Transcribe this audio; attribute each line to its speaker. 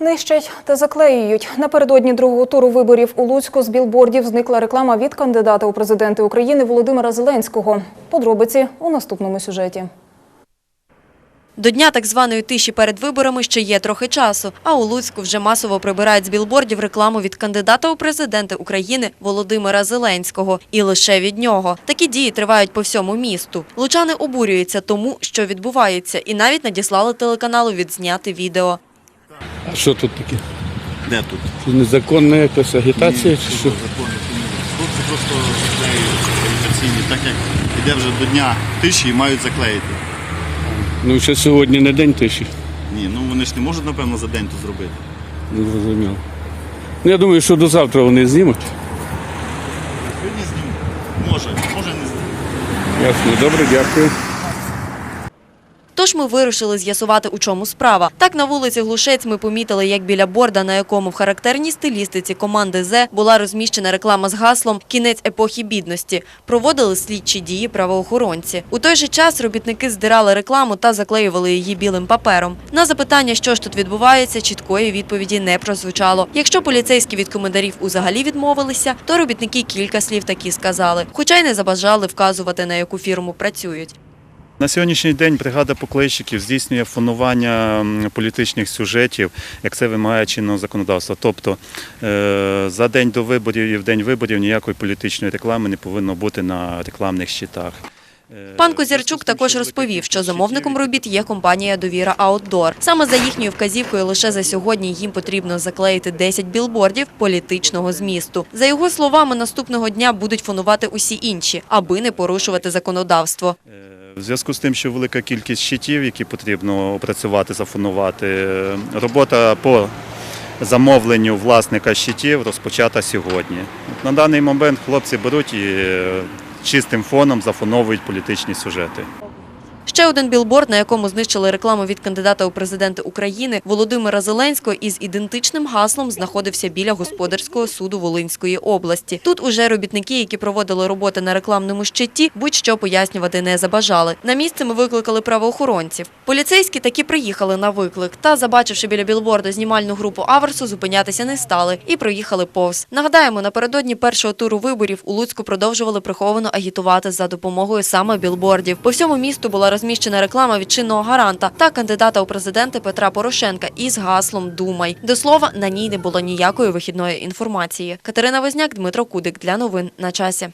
Speaker 1: Нищать та заклеюють. Напередодні другого туру виборів у Луцьку з білбордів зникла реклама від кандидата у президенти України Володимира Зеленського. Подробиці у наступному сюжеті.
Speaker 2: До дня так званої тиші перед виборами ще є трохи часу, а у Луцьку вже масово прибирають з білбордів рекламу від кандидата у президенти України Володимира Зеленського. І лише від нього. Такі дії тривають по всьому місту. Лучани обурюються тому, що відбувається, і навіть надіслали телеканалу відзняти відео.
Speaker 3: А що тут таке?
Speaker 4: Де тут?
Speaker 3: Це незаконна якась агітація чи що?
Speaker 4: Закони. Хлопці просто заклеюють агітаційні, так як іде вже до дня тиші і мають заклеїти.
Speaker 3: Ну ще сьогодні не день тиші.
Speaker 4: Ні, ну вони ж не можуть, напевно, за день то зробити.
Speaker 3: Не зрозуміло. Ну, я думаю, що до завтра вони знімуть.
Speaker 4: Сьогодні знімуть. Може, може не знімуть.
Speaker 3: Ясно, добре, дякую.
Speaker 2: Тож ми вирішили з'ясувати, у чому справа. Так на вулиці Глушець ми помітили, як біля борда, на якому в характерній стилістиці команди З була розміщена реклама з гаслом «Кінець епохи бідності». Проводили слідчі дії правоохоронці. У той же час робітники здирали рекламу та заклеювали її білим папером. На запитання, що ж тут відбувається, чіткої відповіді не прозвучало. Якщо поліцейські від коментарів узагалі відмовилися, то робітники кілька слів такі сказали, хоча й не забажали вказувати, на яку фірму працюють.
Speaker 5: На сьогоднішній день бригада поклейщиків здійснює фонування політичних сюжетів, як це вимагає чинного законодавства. Тобто е, за день до виборів і в день виборів ніякої політичної реклами не повинно бути на рекламних щитах. Е,
Speaker 2: Пан Козярчук також розповів, що замовником робіт є компанія «Довіра Аутдор». Саме за їхньою вказівкою лише за сьогодні їм потрібно заклеїти 10 білбордів політичного змісту. За його словами, наступного дня будуть фонувати усі інші, аби не порушувати законодавство.
Speaker 5: В зв'язку з тим, що велика кількість щитів, які потрібно опрацювати, зафонувати, робота по замовленню власника щитів розпочата сьогодні. На даний момент хлопці беруть і чистим фоном зафоновують політичні сюжети.
Speaker 2: Ще один білборд, на якому знищили рекламу від кандидата у президенти України Володимира Зеленського із ідентичним гаслом знаходився біля господарського суду Волинської області. Тут уже робітники, які проводили роботи на рекламному щиті, будь-що пояснювати не забажали. На місце ми викликали правоохоронців. Поліцейські таки приїхали на виклик та, забачивши біля білборда знімальну групу Аверсу, зупинятися не стали і проїхали повз. Нагадаємо, напередодні першого туру виборів у Луцьку продовжували приховано агітувати за допомогою саме білбордів. По всьому місту була розміщена реклама від чинного гаранта та кандидата у президенти Петра Порошенка із гаслом Думай. До слова, на ній не було ніякої вихідної інформації. Катерина Возняк, Дмитро Кудик для новин на часі.